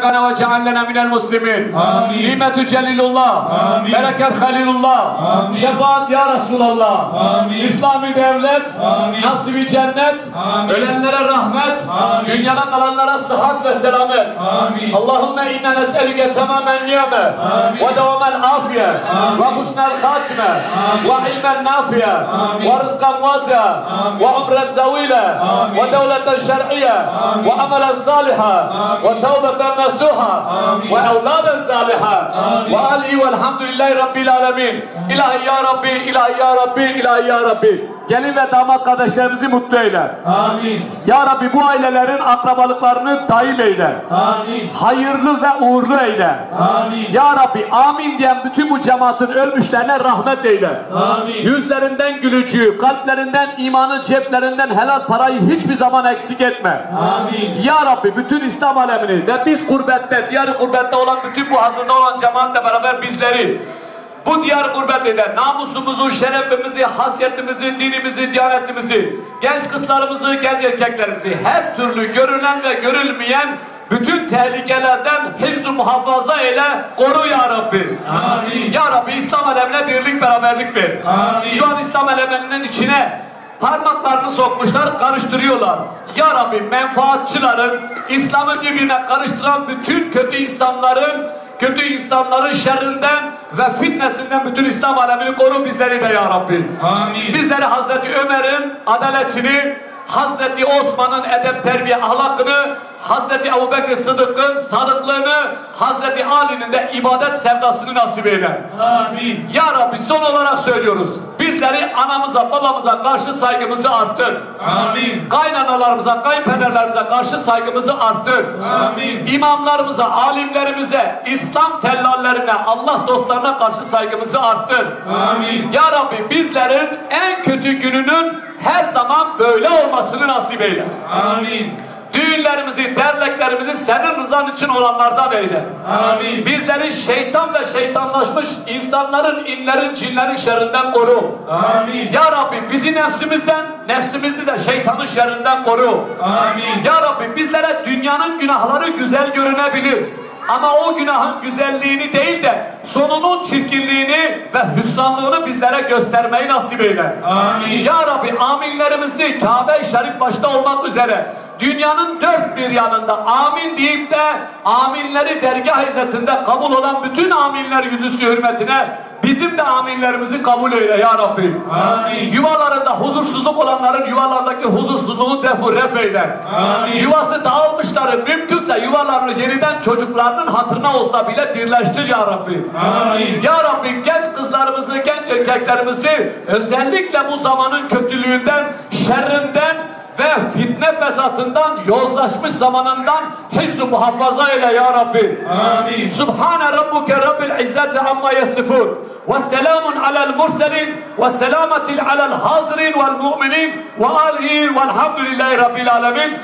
وجعلنا من المسلمين آمين. نعمة جليل الله آمين. بركة خليل الله آمين. şefaat ya Resulallah Amin. İslami devlet Amin. nasibi cennet Amin. ölenlere rahmet Amin. dünyada kalanlara sıhhat ve selamet Amin. Allahümme inna nes'elüke tamamen niyame Amin. ve devamel afiye Amin. ve husnel hatime Amin. ve ilmen nafiye Amin. ve rızkan vasi'a Amin. ve umren tavile Amin. ve devleten şer'iye Amin. ve amelen saliha Amin. ve tevbeten nasuha Amin. ve evladen saliha Amin. ve alihi velhamdülillahi rabbil alemin İlahi ya Rabbi, ilahi ya Rabbi, ilahi ya Rabbi gelin ve damat kardeşlerimizi mutlu eyle Amin. ya Rabbi bu ailelerin akrabalıklarını daim eyle Amin. hayırlı ve uğurlu eyle Amin. ya Rabbi amin diyen bütün bu cemaatin ölmüşlerine rahmet eyle. Amin. Yüzlerinden gülücüğü, kalplerinden imanı, ceplerinden helal parayı hiçbir zaman eksik etme. Amin. Ya Rabbi bütün İslam alemini ve biz gurbette, diğer gurbette olan bütün bu hazırda olan cemaatle beraber bizleri bu diyar gurbet eden namusumuzu, şerefimizi, hasiyetimizi, dinimizi, diyanetimizi, genç kızlarımızı, genç erkeklerimizi her türlü görünen ve görülmeyen bütün tehlikelerden hifz muhafaza eyle, koru ya Rabbi. Amin. Ya Rabbi İslam alemine birlik beraberlik ver. Amin. Şu an İslam aleminin içine parmaklarını sokmuşlar, karıştırıyorlar. Ya Rabbi menfaatçıların, İslam'ı birbirine karıştıran bütün kötü insanların, kötü insanların şerrinden ve fitnesinden bütün İslam alemini koru bizleri de ya Rabbi. Amin. Bizleri Hazreti Ömer'in adaletini, Hazreti Osman'ın edep terbiye ahlakını, Hazreti Ebubekir Sıdık'ın sadıklığını, Hazreti Ali'nin de ibadet sevdasını nasip eyle. Amin. Ya Rabbi son olarak söylüyoruz. Bizleri anamıza babamıza karşı saygımızı arttır. Amin. Kaynanalarımıza, kayınpederlerimize karşı saygımızı arttır. Amin. İmamlarımıza, alimlerimize, İslam tellallerine, Allah dostlarına karşı saygımızı arttır. Amin. Ya Rabbi bizlerin en kötü gününün her zaman böyle olmasını nasip eyle. Amin. Düğünlerimizi, derneklerimizi senin rızan için olanlardan eyle. Amin. Bizleri şeytan ve şeytanlaşmış insanların, inlerin, cinlerin şerrinden koru. Amin. Ya Rabbi bizi nefsimizden, nefsimizi de şeytanın şerrinden koru. Amin. Ya Rabbi bizlere dünyanın günahları güzel görünebilir. Ama o günahın güzelliğini değil de sonunun çirkinliğini ve hüsranlığını bizlere göstermeyi nasip eyle. Amin. Ya Rabbi aminlerimizi Kabe-i Şerif başta olmak üzere dünyanın dört bir yanında amin deyip de aminleri dergah izzetinde kabul olan bütün aminler yüzüsü hürmetine bizim de aminlerimizi kabul eyle ya Rabbi. Amin. Yuvalarında huzursuzluk olanların yuvalardaki huzursuzluğu defu ref eyle. Amin. Yuvası dağılmışların mümkünse yuvalarını yeniden çocuklarının hatırına olsa bile birleştir ya Rabbi. Amin. Ya Rabbi genç kızlarımızı, genç erkeklerimizi özellikle bu zamanın kötülüğünden, şerrinden ve fitne fesatından, yozlaşmış zamanından hifz muhafaza eyle ya Rabbi. Amin. Subhane rabbuke rabbil izzeti amma yasifun. Ve selamun alel murselin ve selamatil alel hazirin vel mu'minin ve alihi velhamdülillahi rabbil alemin.